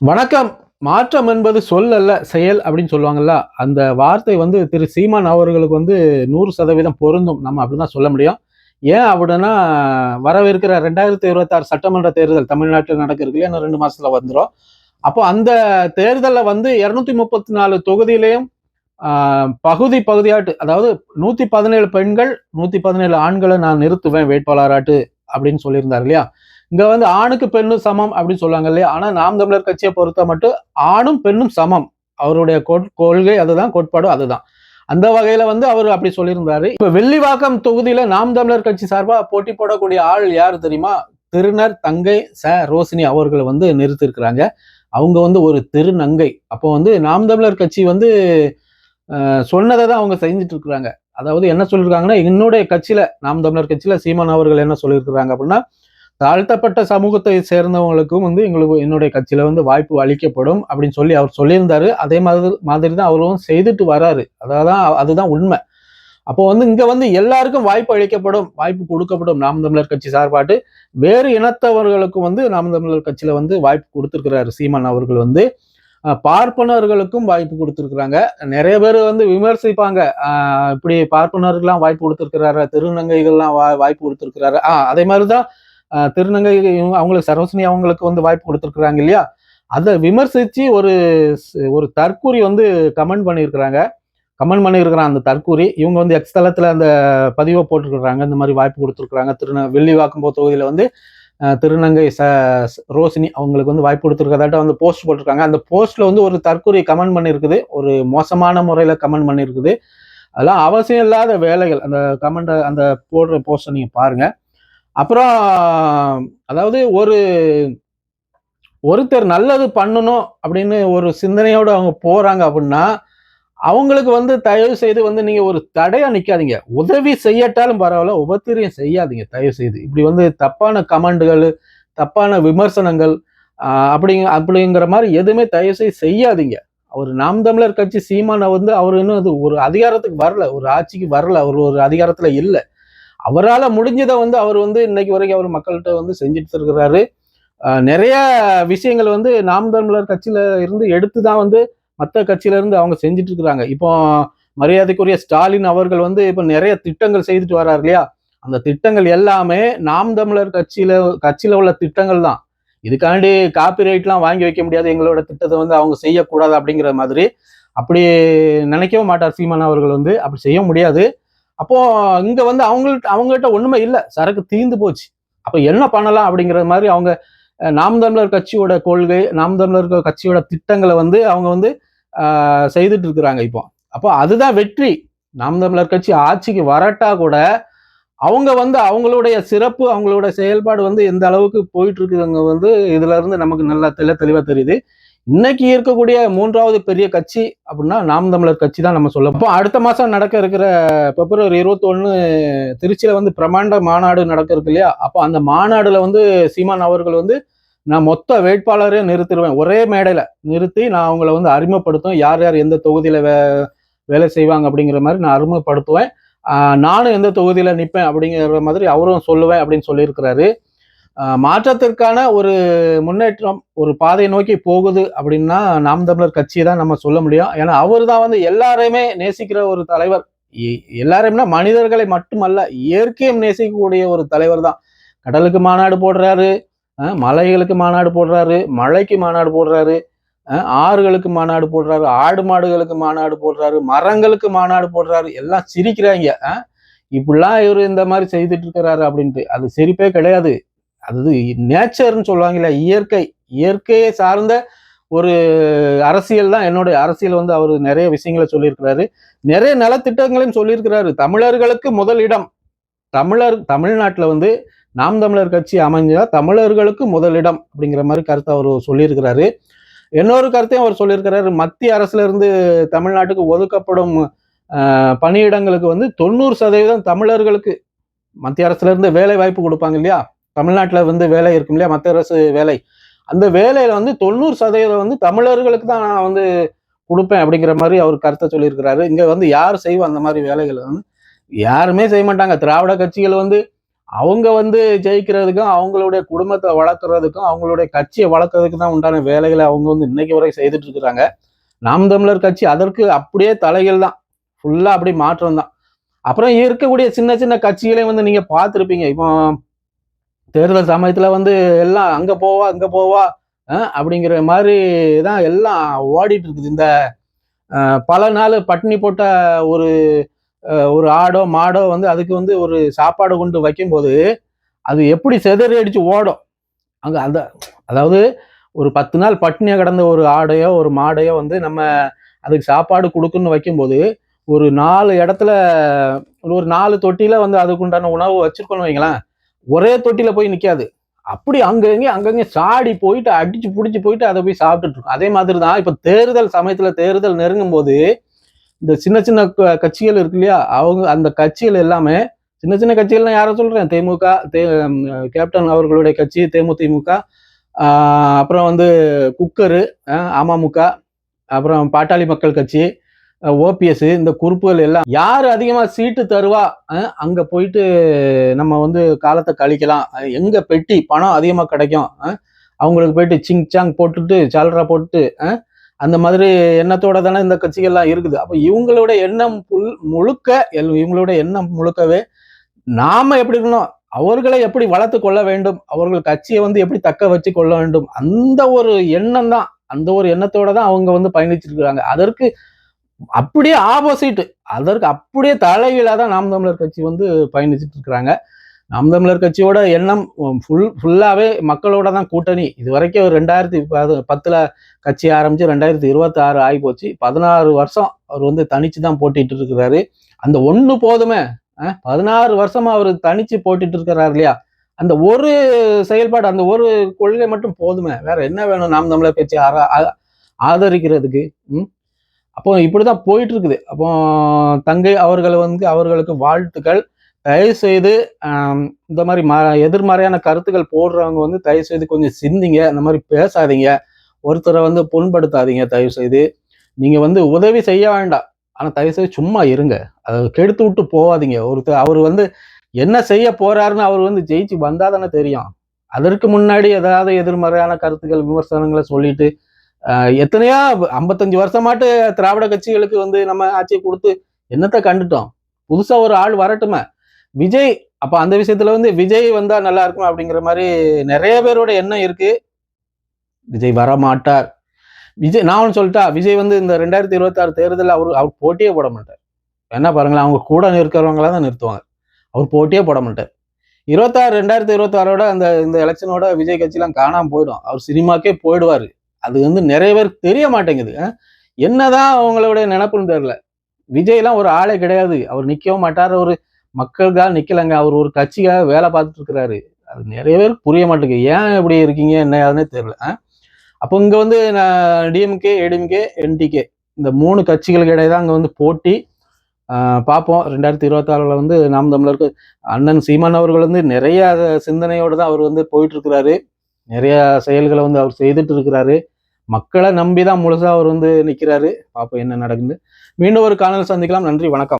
வணக்கம். மாற்றம் என்பது சொல் அல்ல செயல் அப்படின்னு சொல்லுவாங்கல்ல. அந்த வார்த்தை வந்து திரு சீமான் அவர்களுக்கு வந்து நூறு சதவீதம் பொருந்தும். நம்ம அப்படிதான் சொல்ல முடியும். ஏன் அப்படின்னா வரவிருக்கிற ரெண்டாயிரத்தி இருபத்தாறு சட்டமன்ற தேர்தல் தமிழ்நாட்டில் நடக்கிறது இல்லையா? இன்னும் ரெண்டு மாசத்துல வந்துடும் அப்போ அந்த தேர்தலில் வந்து இரநூத்தி முப்பத்தி நாலு தொகுதியிலையும் பகுதி பகுதியாட்டு அதாவது நூத்தி பதினேழு பெண்கள் நூத்தி பதினேழு ஆண்களை நான் நிறுத்துவேன் வேட்பாளராட்டு அப்படின்னு சொல்லியிருந்தார் இல்லையா? இங்க வந்து ஆணுக்கு பெண்ணும் சமம் அப்படின்னு சொல்லுவாங்க இல்லையா? ஆனா நாம் தமிழர் கட்சியை பொறுத்த மட்டும் ஆணும் பெண்ணும் சமம். அவருடைய கொட்- கொள்கை அதுதான் கோட்பாடும் அதுதான். அந்த வகையில வந்து அவர் அப்படி சொல்லியிருந்தாரு. இப்ப வெள்ளிவாக்கம் தொகுதியில நாம் தமிழர் கட்சி சார்பா போட்டி போடக்கூடிய ஆள் யார் தெரியுமா? திருநர் தங்கை ச. ரோசினி அவர்களை வந்து நிறுத்திருக்கிறாங்க அவங்க வந்து ஒரு திருநங்கை. அப்போ வந்து நாம் தமிழர் கட்சி வந்து சொன்னதை தான் அவங்க செஞ்சுட்டு இருக்கிறாங்க அதாவது என்ன சொல்லியிருக்காங்கன்னா என்னுடைய கட்சியில நாம் தமிழர் கட்சியில சீமான் அவர்கள் என்ன சொல்லியிருக்கிறாங்க அப்படின்னா தாழ்த்தப்பட்ட சமூகத்தை சேர்ந்தவங்களுக்கும் வந்து எங்களுக்கு என்னுடைய கட்சியில வந்து வாய்ப்பு அளிக்கப்படும் அப்படின்னு சொல்லி அவர் சொல்லியிருந்தாரு. அதே மாதிரி மாதிரி தான் அவரும் செய்துட்டு வராரு. அதான் அதுதான் உண்மை. அப்போ வந்து இங்க வந்து எல்லாருக்கும் வாய்ப்பு அளிக்கப்படும் வாய்ப்பு கொடுக்கப்படும் நாம் தமிழர் கட்சி சார்பாட்டு. வேறு இனத்தவர்களுக்கும் வந்து நாம் தமிழர் கட்சியில வந்து வாய்ப்பு கொடுத்துருக்கிறாரு சீமான் அவர்கள் வந்து. பார்ப்பனர்களுக்கும் வாய்ப்பு கொடுத்துருக்குறாங்க. நிறைய பேர் வந்து விமர்சிப்பாங்க. இப்படி பார்ப்பனருக்கெல்லாம் வாய்ப்பு கொடுத்துருக்கிறாரு? திருநங்கைகள்லாம் வா வாய்ப்பு கொடுத்துருக்கிறாரு? ஆஹ் அதே மாதிரிதான் திருநங்கை இவங்க- அவங்களுக்கு சரோசினி அவங்களுக்கு வந்து வாய்ப்பு கொடுத்துருக்குறாங்க இல்லையா? அதை விமர்சித்து ஒரு ஒரு தற்கூரி வந்து கமெண்ட் பண்ணியிருக்கிறாங்க. கமெண்ட் பண்ணியிருக்கிறான் அந்த தற்கூரி. இவங்க வந்து எக்ஸ் தளத்தில் அந்த பதிவை போட்டிருக்கிறாங்க. இந்த மாதிரி வாய்ப்பு கொடுத்துருக்குறாங்க. திருந வெள்ளிவாக்கம்போ தொகுதியில் வந்து திருநங்கை ச ரோஷினி ரோசினி அவங்களுக்கு வந்து வாய்ப்பு கொடுத்துருக்கதாட்ட வந்து போஸ்ட் போட்டிருக்காங்க. அந்த போஸ்ட்டில் வந்து ஒரு தற்கூரி கமெண்ட் பண்ணியிருக்குது. ஒரு மோசமான முறையில் கமெண்ட் பண்ணியிருக்குது. அதெல்லாம் அவசியம் இல்லாத வேலைகள். அந்த கமெண்ட் அந்த போடுற போஸ்ட்டை நீங்கள் பாருங்கள் அப்புறம் அதாவது ஒரு ஒருத்தர் நல்லது பண்ணணும் அப்படின்னு ஒரு சிந்தனையோடு அவங்க போகிறாங்க அப்படின்னா அவங்களுக்கு வந்து தயவு செய்து வந்து நீங்கள் ஒரு தடையாக நிற்காதீங்க உதவி செய்யட்டாலும் பரவாயில்ல உபத்திரியம் செய்யாதீங்க தயவு செய்து. இப்படி வந்து தப்பான கமெண்டுகள் தப்பான விமர்சனங்கள் அப்படிங்க அப்படிங்கிற மாதிரி எதுவுமே தயவு செய்து செய்யாதீங்க. அவர் நாம் தமிழர் கட்சி சீமானை வந்து அவர் இன்னும் அது ஒரு அதிகாரத்துக்கு வரல ஒரு ஆட்சிக்கு வரல அவர் ஒரு அதிகாரத்தில் இல்லை. அவரால் முடிஞ்சதை வந்து அவர் வந்து இன்னைக்கு வரைக்கும் அவர் மக்கள்கிட்ட வந்து செஞ்சுட்டு இருக்கிறாரு நிறைய விஷயங்கள் வந்து நாம் தமிழர் கட்சியில இருந்து எடுத்து தான் வந்து மற்ற கட்சியில இருந்து அவங்க செஞ்சுட்டு இருக்கிறாங்க இப்போ மரியாதைக்குரிய ஸ்டாலின் அவர்கள் வந்து இப்போ நிறைய திட்டங்கள் செய்துட்டு வர்றாரு இல்லையா? அந்த திட்டங்கள் எல்லாமே நாம் தமிழர் கட்சியில கட்சியில உள்ள திட்டங்கள் தான். இதுக்காண்டி காப்பிரைட்லாம் வாங்கி வைக்க முடியாது. எங்களோட திட்டத்தை வந்து அவங்க செய்யக்கூடாது அப்படிங்கிற மாதிரி. அப்படி நினைக்கவும் மாட்டார் சீமான் அவர்கள் வந்து. அப்படி செய்ய முடியாது. அப்போ இங்க வந்து அவங்கள்ட்ட அவங்கள்ட்ட ஒண்ணுமே இல்லை. சரக்கு தீந்து போச்சு. அப்ப என்ன பண்ணலாம் அப்படிங்கிற மாதிரி அவங்க நாம் தமிழர் கட்சியோட கொள்கை நாம் தமிழர் கட்சியோட திட்டங்களை வந்து அவங்க வந்து செய்துட்டு இருக்கிறாங்க இப்போ. அப்போ அதுதான் வெற்றி. நாம் தமிழர் கட்சி ஆட்சிக்கு வரட்டா கூட அவங்க வந்து அவங்களுடைய சிறப்பு அவங்களோட செயல்பாடு வந்து எந்த அளவுக்கு போயிட்டு இருக்குதுங்க வந்து இதுல இருந்து நமக்கு நல்லா தெளி தெளிவா தெரியுது. இன்னைக்கு இருக்கக்கூடிய மூன்றாவது பெரிய கட்சி அப்படின்னா நாம் தமிழர் கட்சி தான் நம்ம சொல்ல அப்போ அடுத்த மாசம் நடக்க இருக்கிற பிப்ரவரி இருபத்தொன்னு திருச்சியில வந்து பிரமாண்ட மாநாடு நடக்க இருக்கு இல்லையா? அப்போ அந்த மாநாடுல வந்து சீமான் அவர்கள் வந்து நான் மொத்த வேட்பாளரே நிறுத்திடுவேன். ஒரே மேடையில நிறுத்தி நான் அவங்கள வந்து அறிமுகப்படுத்துவேன். யார் யார் எந்த தொகுதியில வே வேலை செய்வாங்க அப்படிங்கிற மாதிரி நான் அறிமுகப்படுத்துவேன். நானும் எந்த தொகுதியில நிற்பேன் அப்படிங்கிற மாதிரி அவரும் சொல்லுவேன் அப்படின்னு சொல்லியிருக்கிறாரு. மாற்றத்திற்கான ஒரு முன்னேற்றம் ஒரு பாதை நோக்கி போகுது அப்படின்னா நாம் தமிழர் கட்சியை தான் நம்ம சொல்ல முடியும். ஏன்னா அவர் தான் வந்து எல்லாரையுமே நேசிக்கிற ஒரு தலைவர். எ- எல்லாரையும்னா மனிதர்களை மட்டுமல்ல இயற்கையும் நேசிக்கக்கூடிய ஒரு தலைவர் தான். கடலுக்கு மாநாடு போடுறாரு மலைகளுக்கு மாநாடு போடுறாரு மழைக்கு மாநாடு போடுறாரு ஆறுகளுக்கு மாநாடு போடுறாரு ஆடு மாடுகளுக்கு மாநாடு போடுறாரு மரங்களுக்கு மாநாடு போடுறாரு எல்லாம் சிரிக்கிறாங்க. இப்படிலாம் இவர் இந்த மாதிரி செய்துட்டு இருக்கிறாரு அப்படின்ட்டு. அது சிரிப்பே கிடையாது. அது நேச்சர்னு சொல்லுவாங்கல்ல இயற்கை இயற்கையை சார்ந்த ஒரு அரசியல் தான் என்னுடைய அரசியல் வந்து அவர் நிறைய விஷயங்களை சொல்லியிருக்கிறாரு. நிறைய நலத்திட்டங்களையும் சொல்லியிருக்கிறாரு. தமிழர்களுக்கு முதலிடம் தமிழர் தமிழ்நாட்டில் வந்து நாம் தமிழர் கட்சி அமைஞ்சா தமிழர்களுக்கு முதலிடம் அப்படிங்கிற மாதிரி கருத்தை அவர் சொல்லியிருக்கிறாரு. இன்னொரு கருத்தையும் அவர் சொல்லியிருக்கிறாரு. மத்திய அரசுல இருந்து தமிழ்நாட்டுக்கு ஒதுக்கப்படும் பணியிடங்களுக்கு வந்து தொண்ணூறு சதவீதம் தமிழர்களுக்கு மத்திய அரசுல இருந்து வேலை வாய்ப்பு கொடுப்பாங்க இல்லையா? தமிழ்நாட்டில் வந்து வேலை இருக்கும் இல்லையா? மத்திய அரசு வேலை. அந்த வேலையில வந்து தொண்ணூறு சதவீதம் வந்து தமிழர்களுக்கு தான் நான் வந்து கொடுப்பேன் அப்படிங்கிற மாதிரி அவர் கருத்தை சொல்லியிருக்கிறாரு. இங்க வந்து யார் செய்வோம் அந்த மாதிரி வேலைகளை வந்து? யாருமே செய்ய மாட்டாங்க. திராவிட கட்சிகள் வந்து அவங்க வந்து ஜெயிக்கிறதுக்கும் அவங்களுடைய குடும்பத்தை வளர்க்குறதுக்கும் அவங்களுடைய கட்சியை வளர்க்கறதுக்கு தான் உண்டான வேலைகளை அவங்க வந்து இன்னைக்கு வரை செய்துட்டு இருக்கிறாங்க. நாம் தமிழர் கட்சி அதற்கு அப்படியே தலைகள் தான். ஃபுல்லா அப்படி மாற்றம் தான். அப்புறம் இருக்கக்கூடிய சின்ன சின்ன கட்சிகளையும் வந்து நீங்க பார்த்துருப்பீங்க. இப்போ தேர்தல் சமயத்துல வந்து எல்லாம் அங்க போவா அங்க போவா அப்படிங்கிற மாதிரி தான் எல்லாம் ஓடிட்டு இருக்குது. இந்த பல நாள் பட்டினி போட்ட ஒரு ஒரு ஆடோ மாடோ வந்து அதுக்கு வந்து ஒரு சாப்பாடு கொண்டு வைக்கும்போது அது எப்படி செதறி அடிச்சு ஓடும். அங்க அந்த அதாவது ஒரு பத்து நாள் பட்டினியா கிடந்த ஒரு ஆடையோ ஒரு மாடையோ வந்து நம்ம அதுக்கு சாப்பாடு கொடுக்குன்னு வைக்கும்போது ஒரு நாலு இடத்துல ஒரு நாலு தொட்டியில வந்து அதுக்குண்டான உணவு வச்சிருக்கோம்னு வைங்களேன். ஒரே தொட்டியில போய் நிற்காது அப்படி அங்கங்கே அங்கங்கே சாடி போயிட்டு அடிச்சு பிடிச்சி போயிட்டு அதை போய் சாப்பிட்டுட்டு இருக்கும் அதே மாதிரி தான் இப்போ தேர்தல் சமயத்தில் தேர்தல் நெருங்கும் போது இந்த சின்ன சின்ன கட்சிகள் இருக்கு இல்லையா? அவங்க அந்த கட்சிகள் எல்லாமே சின்ன சின்ன கட்சிகள்லாம் யாரை சொல்றேன்? தேமுக தே கேப்டன் அவர்களுடைய கட்சி தேமுதிமுக அப்புறம் வந்து குக்கரு அமமுக அப்புறம் பாட்டாளி மக்கள் கட்சி ஓபிஎஸ் இந்த குறுப்புகள் எல்லாம் யார் அதிகமாக சீட்டு தருவா? அங்கே போயிட்டு நம்ம வந்து காலத்தை கழிக்கலாம். எங்கே பெட்டி பணம் அதிகமாக கிடைக்கும்? அவங்களுக்கு போயிட்டு சிங் சாங் போட்டுட்டு சால்ரா போட்டு அந்த மாதிரி எண்ணத்தோட தானே இந்த கட்சிகள்லாம் இருக்குது. அப்போ இவங்களோட எண்ணம் புல் முழுக்க எல்- இவங்களோட எண்ணம் முழுக்கவே நாம எப்படி இருக்கணும்? அவர்களை எப்படி வளர்த்து கொள்ள வேண்டும்? அவர்கள் கட்சியை வந்து எப்படி தக்க வச்சு கொள்ள வேண்டும்? அந்த ஒரு எண்ணம் தான். அந்த ஒரு எண்ணத்தோட தான் அவங்க வந்து பயணிச்சிருக்கிறாங்க அதற்கு அப்படியே ஆப்போசிட் அதற்கு அப்படியே தலைகீழாக தான் நாம் தமிழர் கட்சி வந்து பயணிச்சுட்டு இருக்கிறாங்க. நாம் தமிழர் கட்சியோட எண்ணம் ஃபுல் ஃபுல்லாகவே மக்களோட தான் கூட்டணி. இது வரைக்கும் ரெண்டாயிரத்தி பது பத்தில் கட்சி ஆரம்பிச்சு ரெண்டாயிரத்தி இருபத்தி ஆறு ஆகி போச்சு பதினாறு வருஷம் அவர் வந்து தனிச்சு தான் போட்டிட்டு இருக்கிறாரு. அந்த ஒன்று போதுமே. பதினாறு வருஷமா அவர் தனிச்சு போட்டிட்டு இருக்கிறாரு இல்லையா? அந்த ஒரு செயல்பாடு அந்த ஒரு கொள்கை மட்டும் போதுமே. வேற என்ன வேணும் நாம் தமிழர் கட்சி ஆதரிக்கிறதுக்கு? ம்? அப்போ இப்படிதான் போயிட்டு இருக்குது அப்போ தங்கை அவர்கள் வந்து அவர்களுக்கு வாழ்த்துக்கள். தயவு செய்து இந்த மாதிரி ம எதிர்மறையான கருத்துக்கள் போடுறவங்க வந்து தயவு செய்து கொஞ்சம் சிந்திங்க. இந்த மாதிரி பேசாதீங்க. ஒருத்தரை வந்து புண்படுத்தாதீங்க தயவு செய்து நீங்க வந்து உதவி செய்ய வேண்டாம். ஆனா தயவு செய்து சும்மா இருங்க. அதை கெடுத்து விட்டு போகாதீங்க. ஒருத்தர் அவர் வந்து என்ன செய்ய போறாருன்னு அவர் வந்து ஜெயிச்சு வந்தால் தானே தெரியும். அதற்கு முன்னாடி ஏதாவது எதிர்மறையான கருத்துக்கள் விமர்சனங்களை சொல்லிட்டு எத்தனையோ ஐம்பத்தஞ்சு வருஷமாட்டு திராவிட கட்சிகளுக்கு வந்து நம்ம ஆட்சியை கொடுத்து என்னத்தை கண்டுட்டோம்? புதுசா ஒரு ஆள் வரட்டுமே. விஜய் அப்ப அந்த விஷயத்துல வந்து விஜய் வந்தா நல்லா இருக்கும் அப்படிங்கிற மாதிரி நிறைய பேரோட எண்ணம் இருக்கு. விஜய் வர மாட்டார் விஜய் நான் ஒன்று சொல்லிட்டா விஜய் வந்து இந்த ரெண்டாயிரத்தி இருபத்தாறு தேர்தலில் அவர் அவர் போட்டியே போட மாட்டார். என்ன பாருங்களேன் அவங்க கூட நிற்கிறவங்களா தான் நிறுத்துவாங்க. அவர் போட்டியே போட மாட்டார். இருபத்தாறு ரெண்டாயிரத்தி இருபத்தாறோட அந்த இந்த எலெக்ஷனோட விஜய் கட்சிலாம் காணாமல் போயிடும். அவர் சினிமாக்கே போயிடுவார். அது வந்து நிறைய பேர் தெரிய மாட்டேங்குது. என்னதான் அவங்களுடைய நினப்புன்னு தெரியல. விஜய்லாம் ஒரு ஆளே கிடையாது. அவர் நிற்கவும் மாட்டார். ஒரு மக்களுக்காக நிற்கலைங்க அவர் ஒரு கட்சிக்காக வேலை பார்த்துட்டு இருக்கிறாரு. அது நிறைய பேருக்கு புரிய மாட்டேங்குது. ஏன் இப்படி இருக்கீங்க? என்ன யாருன்னே தெரியல. அப்போ இங்கே வந்து நான் டிஎம்கே ஏடிஎம்கே என்டிகே இந்த மூணு கட்சிகளுக்கு இடையே தான் அங்கே வந்து போட்டி. பார்ப்போம். ரெண்டாயிரத்தி இருபத்தாறில் வந்து நாம் தமிழருக்கு அண்ணன் சீமான் அவர்கள் வந்து நிறைய சிந்தனையோடு தான் அவர் வந்து போயிட்டு இருக்கிறாரு. நிறைய செயல்களை வந்து அவர் செய்துட்டு இருக்கிறாரு. மக்களை நம்பி தான் முழுசா அவர் வந்து நிற்கிறாரு பார்ப்போம் என்ன நடக்குது. மீண்டும் ஒரு காணொலி சந்திக்கலாம். நன்றி வணக்கம்.